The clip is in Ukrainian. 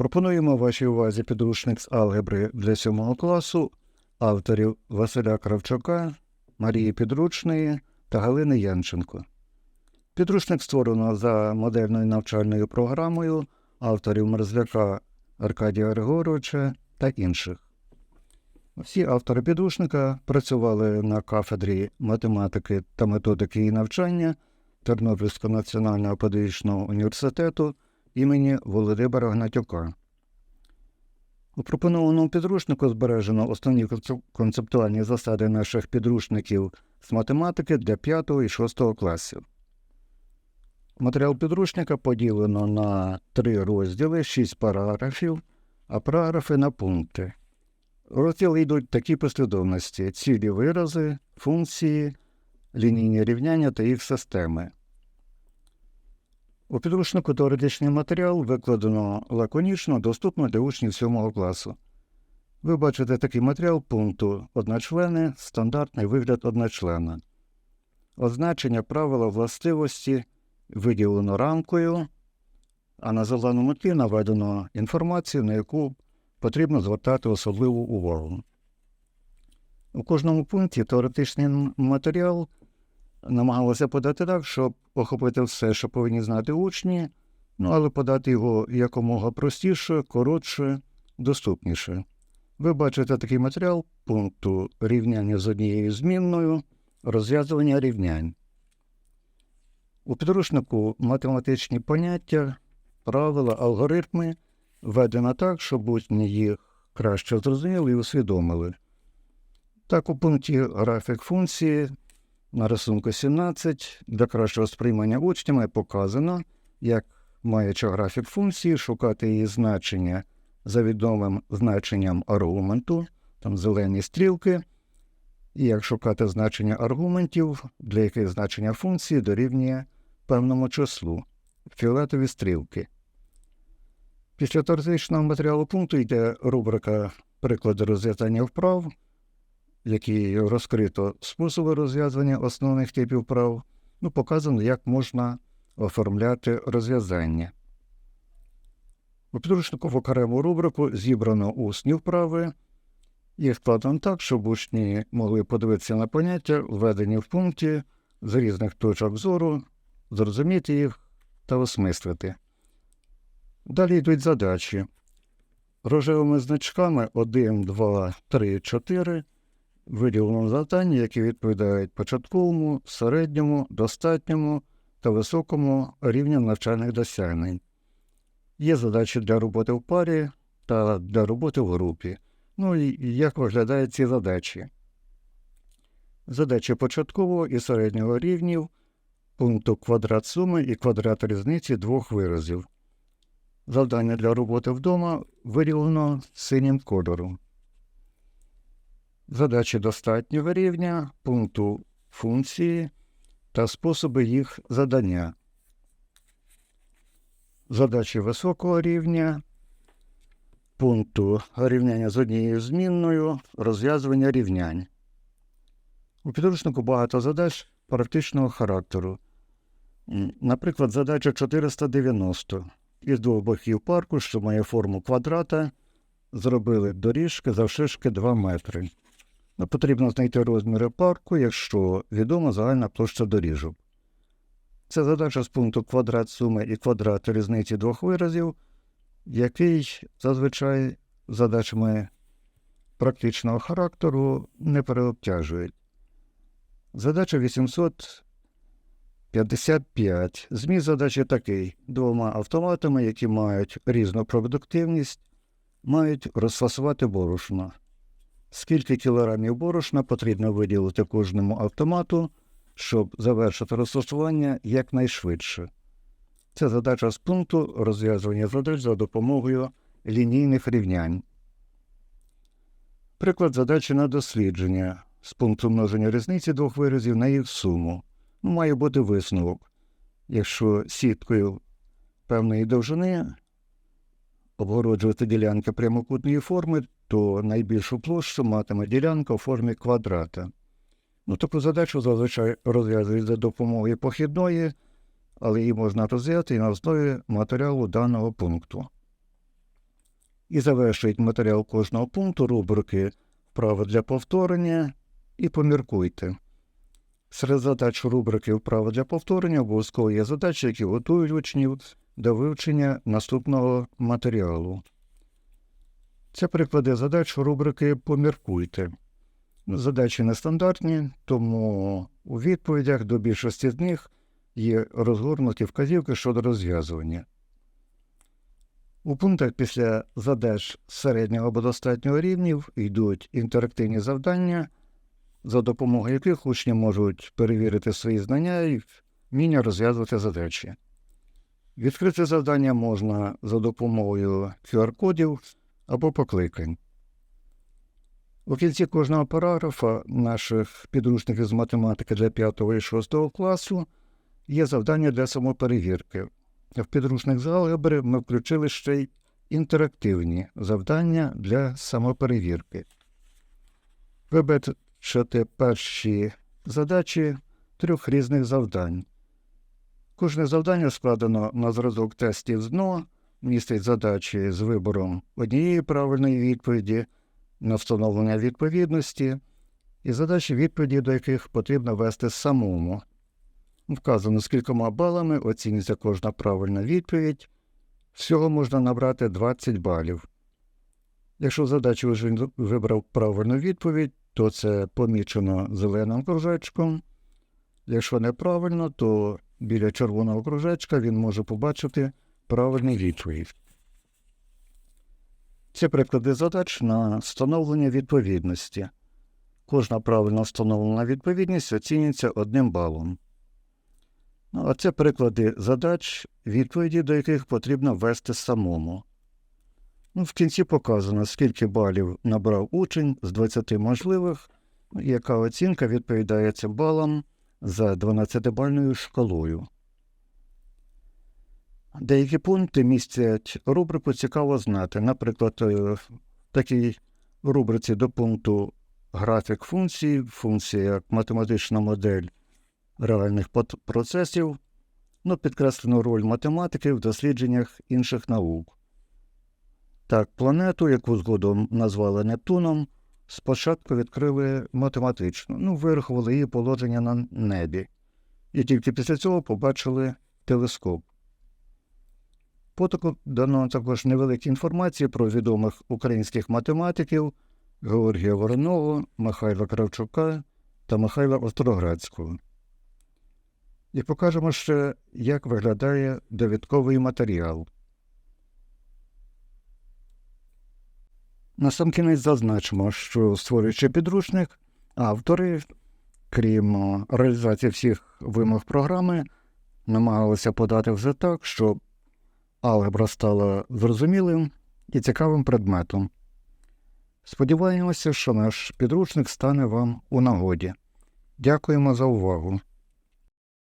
Пропонуємо вашій увазі підручник з алгебри для 7 класу авторів Василя Кравчука, Марії Підручної та Галини Янченко. Підручник створено за модельною навчальною програмою авторів Мерзляка Аркадія Григоровича та інших. Всі автори підручника працювали на кафедрі математики та методики і навчання Тернопільського національного педагогічного університету імені Володимира Гнатюка. У пропонованому підручнику збережено основні концептуальні засади наших підручників з математики для 5 і 6 класів. Матеріал підручника поділено на три розділи, 6 параграфів, а параграфи на пункти. Розділи йдуть в такій послідовності: цілі вирази, функції, лінійні рівняння та їх системи. У підручнику теоретичний матеріал викладено лаконічно, доступно для учнів 7 класу. Ви бачите такий матеріал пункту одночлени, стандартний вигляд одночлена. Означення правила властивості виділено рамкою, а на зеленому тлі наведено інформацію, на яку потрібно звертати особливу увагу. У кожному пункті теоретичний матеріал намагалося подати так, щоб охопити все, що повинні знати учні, ну але подати його якомога простіше, коротше, доступніше. Ви бачите такий матеріал пункту рівняння з однією змінною, розв'язування рівнянь. У підручнику математичні поняття, правила, алгоритми введено так, щоб учні їх краще зрозуміли і усвідомили. Так, у пункті графік функції на рисунку 17 для кращого сприймання учнями показано, як, маючи графік функції, шукати її значення за відомим значенням аргументу, там зелені стрілки, і як шукати значення аргументів, для яких значення функції дорівнює певному числу, фіолетові стрілки. Після теоретичного матеріалу пункту йде рубрика Приклади розв'язання вправ, в якій розкрито способи розв'язування основних типів прав, ну, показано, як можна оформляти розв'язання. У підручнику в окрему рубрику зібрано усні вправи, їх складено так, щоб учні могли подивитися на поняття, введені в пункті з різних точок зору, зрозуміти їх та осмислити. Далі йдуть задачі. Рожевими значками 1, 2, 3, 4 виділено завдання, які відповідають початковому, середньому, достатньому та високому рівням навчальних досягнень. Є задачі для роботи в парі та для роботи в групі. Ну і як виглядають ці задачі? Задачі початкового і середнього рівнів, пункту квадрат суми і квадрат різниці двох виразів. Завдання для роботи вдома виділено синім кольором. Задачі достатнього рівня, пункту функції та способи їх задання. Задачі високого рівня, пункту рівняння з однією змінною, розв'язування рівнянь. У підручнику багато задач практичного характеру. Наприклад, задача 490. Із двох боків парку, що має форму квадрата, зробили доріжки завширшки 2 метри. Потрібно знайти розміри парку, якщо відома загальна площа доріжок. Це задача з пункту квадрат суми і квадрат різниці двох виразів, який зазвичай задачами практичного характеру не переобтяжують. Задача 855. Зміст задачі такий: двома автоматами, які мають різну продуктивність, мають розфасувати борошно. Скільки кілограмів борошна потрібно виділити кожному автомату, щоб завершити розфасування якнайшвидше. Це задача з пункту розв'язування задач за допомогою лінійних рівнянь. Приклад задачі на дослідження з пункту множення різниці двох виразів на їх суму. Ну, має бути висновок. Якщо сіткою певної довжини обгороджувати ділянки прямокутної форми, то найбільшу площу матиме ділянка у формі квадрата. Ну, таку задачу зазвичай розв'язують за допомогою похідної, але її можна розв'язати і на основі матеріалу даного пункту. і завершують матеріал кожного пункту рубрики Вправо для повторення і поміркуйте. Серед задач рубрики Вправо для повторення обов'язково є задачі, які готують учнів до вивчення наступного матеріалу. Це приклади задач рубрики Поміркуйте. Задачі нестандартні, тому у відповідях до більшості з них є розгорнуті вказівки щодо розв'язування. У пунктах після задач середнього або достатнього рівнів йдуть інтерактивні завдання, за допомогою яких учні можуть перевірити свої знання і вміння розв'язувати задачі. Відкрити завдання можна за допомогою QR-кодів або покликань. У кінці кожного параграфа наших підручників з математики для 5 і 6 класу є завдання для самоперевірки. В підручник з алгебри ми включили ще й інтерактивні завдання для самоперевірки. Ви бачите перші задачі трьох різних завдань. Кожне завдання складено на зразок тестів з ДНО, містить задачі з вибором однієї правильної відповіді на встановлення відповідності і задачі відповіді, до яких потрібно вести самому. Вказано, з кількома балами оцінюється кожна правильна відповідь. Всього можна набрати 20 балів. Якщо в задачі вже вибрав правильну відповідь, то це помічено зеленим кружечком. Якщо неправильно, то біля червоного кружечка він може побачити правильну відповідь. Це приклади задач на встановлення відповідності. Кожна правильно встановлена відповідність оцінюється одним балом. Ну, а це приклади задач, відповіді до яких потрібно ввести самому. Ну, в кінці показано, скільки балів набрав учень з 20 можливих, яка оцінка відповідає цим балам за 12-бальною шкалою. Деякі пункти містять рубрику цікаво знати. Наприклад, е, в такій рубриці до пункту графік функцій, функція як математична модель реальних процесів, ну, підкреслено роль математики в дослідженнях інших наук. Так, планету, яку згодом назвали Нептуном, спочатку відкрили математично, ну, вирахували її положення на небі, і тільки після цього побачили телескоп. Потоку дано також невеликі інформації про відомих українських математиків Георгія Вороного, Михайла Кравчука та Михайла Остроградського. І покажемо ще, як виглядає довідковий матеріал. Насамкінець зазначимо, що створюючи підручник, автори, крім реалізації всіх вимог програми, намагалися подати все так, щоб алгебра стала зрозумілим і цікавим предметом. Сподіваємося, що наш підручник стане вам у нагоді. Дякуємо за увагу.